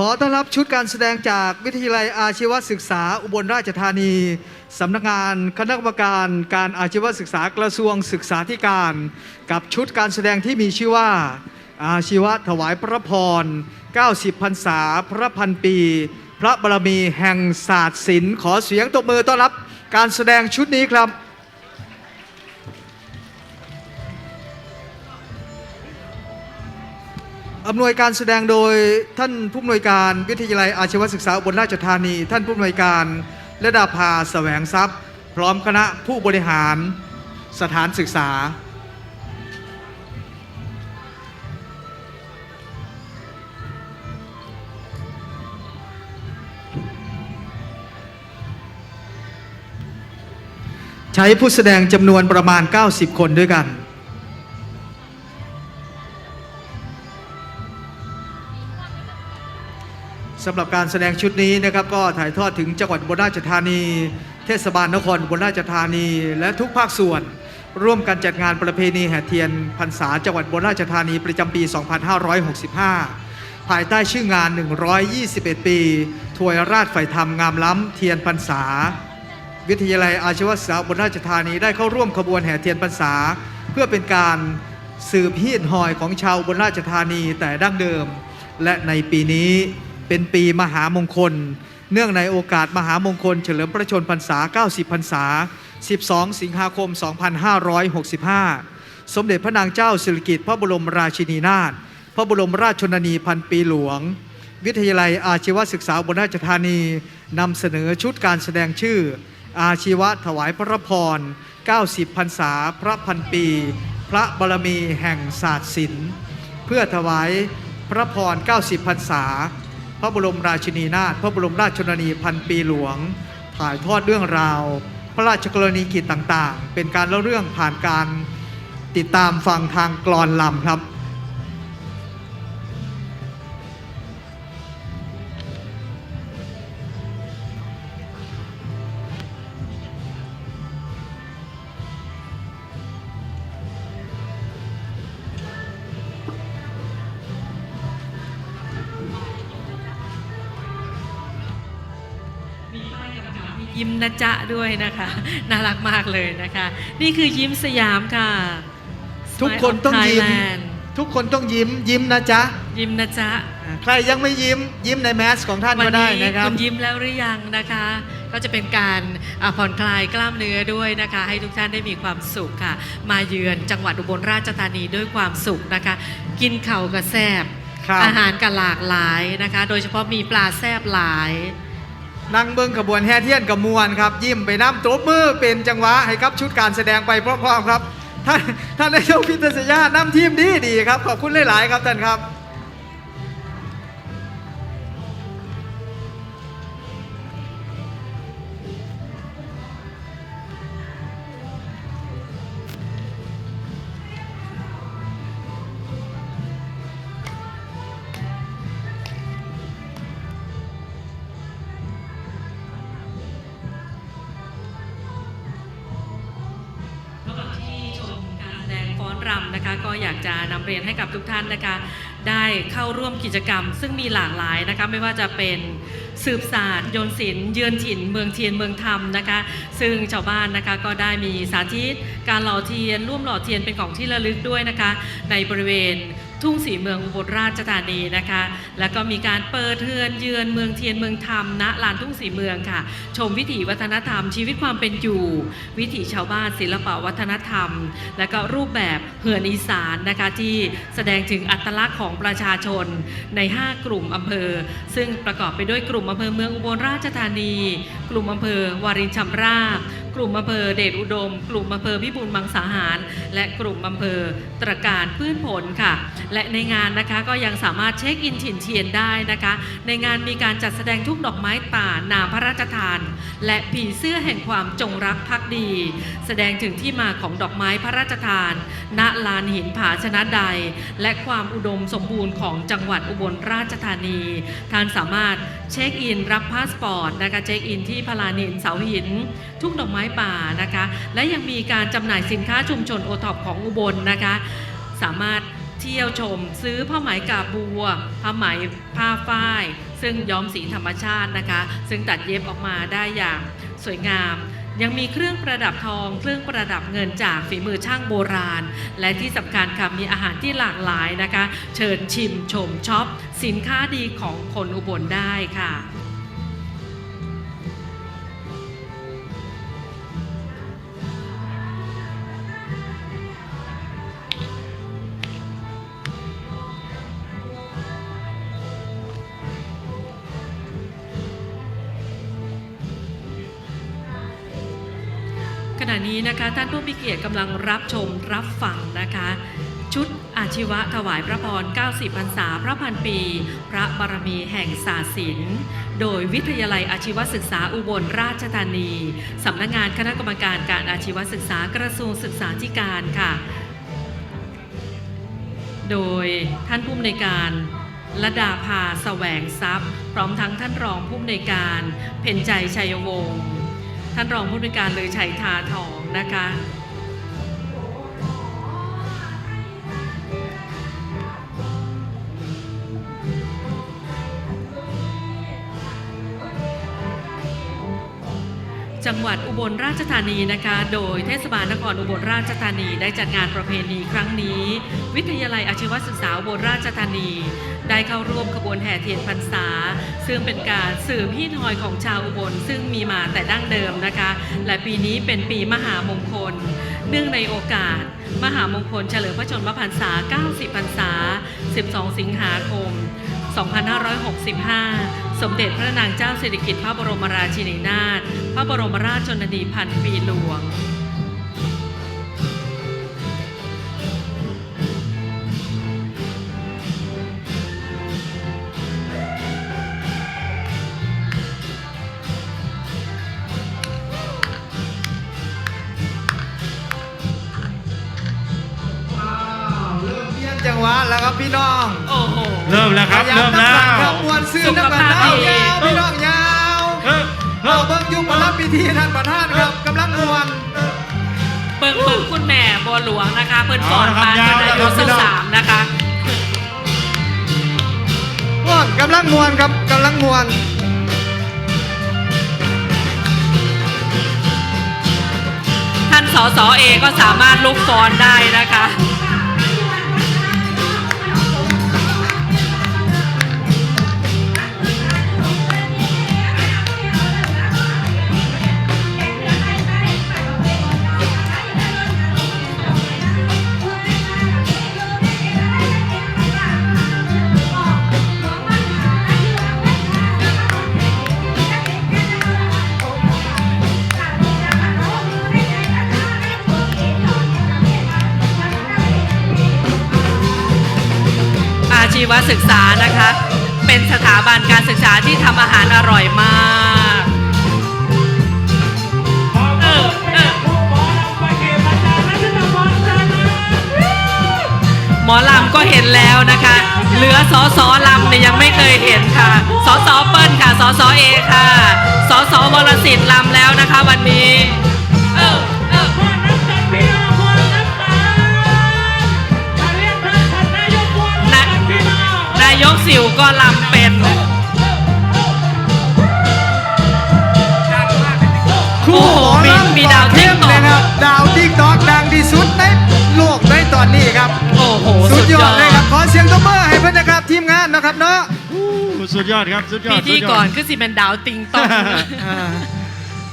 ขอต้อนรับชุดการแสดงจากวิทยาลัยอาชีวศึกษาอุบลราชธานี สำนักงานคณะกรรมการการอาชีวศึกษากระทรวงศึกษาธิการ กับชุดการแสดงที่มีชื่อว่า อาชีวะถวายพระพร 90พรรษาพระพันปี พระบารมีแห่งศาสตร์ศิลป์ขอเสียงตบมือต้อนรับการแสดงชุดนี้ครับ อำนวยการแสดงโดยท่านผู้อำนวยการวิทยาลัยอาชีวศึกษาอุบลราชธานี ท่านผู้อำนวยการและดาภาแสวงทรัพย์ พร้อมคณะผู้บริหารสถานศึกษา ใช้ผู้แสดงจำนวนประมาณ 90 คนด้วยกัน สำหรับการแสดงชุดนี้นะครับก็ถ่ายทอดถึงจังหวัดอุบลราชธานี เทศบาลนครอุบลราชธานี และทุกภาคส่วน ร่วมกันจัดงานประเพณีแห่เทียนพรรษาจังหวัดอุบลราชธานีประจำปี 2565 ภายใต้ชื่องาน 121 ปี ถวยราชไฟธรรมงามล้ำเทียนพรรษา วิทยาลัยอาชีวศึกษาอุบลราชธานีได้เข้าร่วมขบวนแห่เทียนพรรษา เพื่อเป็นการสืบฮีดหอยของชาวอุบลราชธานีแต่ดั้งเดิม และในปีนี้ เป็นปีมหามงคล เนื่องในโอกาสมหามงคล เฉลิมพระชนพรรษา 90 พรรษา 12 สิงหาคม 2565 สมเด็จพระนางเจ้าสิริกิติ์พระบรมราชินีนาถพระบรมราชชนนีพันปีหลวง วิทยาลัยอาชีวศึกษาอุบลราชธานีนำเสนอชุดการแสดงชื่อ อาชีวะถวายพระพร 90 พรรษา พระพันปี พระบารมีแห่งศาสตร์ศิลป์เพื่อถวายพระพร 90 พรรษา พระบรมราชินีนาถพระบรมราชชนนีพันปีหลวง ถ่ายทอดเรื่องราว พระราชกรณียกิจต่างๆ เป็นการเล่าเรื่องผ่านการติดตามฟังทางกรอนลำครับ ยิ้มนะจ๊ะด้วยนะคะ น่ารักมากเลยนะคะ นี่คือยิ้มสยามค่ะ ทุกคนต้องยิ้ม Smile of Thailand ทุกคนต้องยิ้มยิ้มนะจ๊ะยิ้มนะจ๊ะอ่าใครยังไม่ยิ้มยิ้มในแมสของท่านวัก็ได้นี้นะครับคุณยิ้มแล้วหรือยังนะคะ ก็จะเป็นการอ่าผ่อนคลายกล้ามเนื้อด้วยนะคะ ให้ทุกท่านได้มีความสุขค่ะ มาเยือนจังหวัดอุบลราชธานีด้วยความสุขนะคะ กินเข่าวกับแซบครับ อาหารกับหลากหลายนะคะ โดยเฉพาะมีปลาแซบหลาย นั่งเบิ้งขบวนแห่เทียนกับมวลครับ ยิ้มไปน้ำตบมือเป็นจังหวะให้ครับชุดการแสดงไปพร้อมๆครับ ท่านท่านนายกพิทยาน้ำทีมดีดีครับ ขอบคุณหลายๆครับท่านครับ นะคะก็อยากจะนำเรียนให้กับทุกท่านนะคะได้เข้าร่วมกิจกรรม ซึ่งมีหลากหลายนะคะไม่ว่าจะเป็นสืบศาสตร์โยนศิลป์เยือนถิ่น เมืองเทียนเมืองธรรมนะคะซึ่งชาวบ้านนะคะก็ได้มีสาธิต การหล่อเทียน ร่วมหล่อเทียนเป็นของที่ระลึกด้วยนะคะในบริเวณ ทุ่งสีเมืองอุบลราชธานีนะคะ แล้วก็มีการเปิดเทือนเยือนเมืองเทียนเมืองธรรมณลานทุ่งสีเมืองค่ะ ชมวิถีวัฒนธรรมชีวิตความเป็นอยู่ วิถีชาวบ้านศิลปวัฒนธรรม และก็รูปแบบเหือนอีสานนะคะที่แสดงถึงอัตลักษณ์ของประชาชนใน 5 กลุ่มอำเภอ ซึ่งประกอบไปด้วยกลุ่มอำเภอเมืองอุบลราชธานี กลุ่มอำเภอวารินชำราบกลุ่มอำเภอเดชอุดม กลุ่มอำเภอพิบูลมังสาหาร และกลุ่มอำเภอตรการพืชผลค่ะ และในงานนะคะก็ยังสามารถเช็คอินถิ่นเทียนได้นะคะ ในงานมีการจัดแสดงทุกดอกไม้ป่านามพระราชทาน และผีเสื้อแห่งความจงรักภักดี แสดงถึงที่มาของดอกไม้พระราชทาน ณลานหินผาชนะใด และความอุดมสมบูรณ์ของจังหวัดอุบลราชธานี ท่านสามารถ เช็คอินรับพาสปอร์ตนะคะเช็คอินที่พลานินเสาหิน ทุกดอกไม้ป่านะคะ และยังมีการจำหน่ายสินค้าชุมชนโอท็อปของอุบลนะคะ สามารถเที่ยวชมซื้อผ้าไหมกาบัวผ้าไหมผ้าฝ้าย ซึ่งย้อมสีธรรมชาตินะคะ ซึ่งตัดเย็บออกมาได้อย่างสวยงาม ยังมีเครื่องประดับทอง เครื่องประดับเงินจากฝีมือช่างโบราณ และที่สำคัญค่ะมีอาหารที่หลากหลายนะคะ เชิญชิมชมช็อป สินค้าดีของคนอุบลได้ค่ะ ณะนี้นะคะ ท่านผู้มีเกียรติกำลังรับชมรับฟังนะคะ ชุดอาชีวะถวายพระพร 90 พรรษาพระพันปี พระบารมีแห่งศาสตร์ศิลป์โดยวิทยาลัยอาชีวศึกษาอุบลราชธานี สำนักงานคณะกรรมการการอาชีวศึกษากระทรวงศึกษาธิการค่ะ โดยท่านผู้อำนวยการระดาภาแสวงทรัพย์ พร้อมทั้งท่านรองผู้อำนวยการ เพ็ญใจชัยวงศ์ ท่านรองผู้อำนการเลยชัยทาทองนะคะจังหวัดอุบลราชธานีนะคะ โดยเทศบาลนครอุบลราชธานีได้จัดงานประเพณีครั้งนี้ วิทยาลัยอาชีวศึกษาอุบลราชธานี ได้เข้าร่วมขบวนแห่เทียนพรรษา ซึ่งเป็นการสื่อพี่ทอยของชาวอุบลซึ่งมีมาแต่ดั้งเดิมนะคะ และปีนี้เป็นปีมหามงคล เนื่องในโอกาส มหามงคลเฉลิมพระชนมพรรษา 90 พรรษา 12 สิงหาคม 2565 สมเด็จพระนางเจ้าสิริกิติ์พระบรมราชินีนาถพระบรมราชชนนีพันปีหลวง หวะแล้วครับพี่น้องโอ้โห เริ่มแล้วครับ เริ่มแล้วครับมวนซื้อน้ำกันสุขภาพดียาวๆพี่น้องยาวเฮ้ยเฮ้เรายเบิ่งอยุ่มารับพิธีท่านประธานครับกำลังมวนเบิ่งเบิ่งคุณแม่บัวหลวงนะคะเพิ่นก่อนเอาปานละครับเพิ่นอายุยาวๆสิบสามนะคะม่วนกำลังมวนครับกำลังมวนท่านสสเอก็สามารถลุกฟ้อนได้นะคะ วศึกษานะคะ เป็นสถาบันการศึกษาที่ทำอาหารอร่อยมากเออเออหมอลำก็เห็นแล้วนะคะ เหลือสอสอลำเนี่ยยังไม่เคยเห็นค่ะสอสอเปิ้ลค่ะสอสอเอค่ะสอสอวรสิทธิ์ลำแล้วนะคะวันนี้านายกสิวก็ลำเป็น คู่หมอมีลำมีดาวเข้ม TikTok นะครับ ดาวติ๊กตอกดังที่สุดในโลกในตอนนี้ครับ โอ้โห สุดยอดเลยครับ ขอเสียงตบมือให้เพื่อนนะครับทีมงานนะครับเนาะ สุดยอดครับ สุดยอพิดธีสุดยก่ออดนคือสิเป็นดาวติงตอง อ่า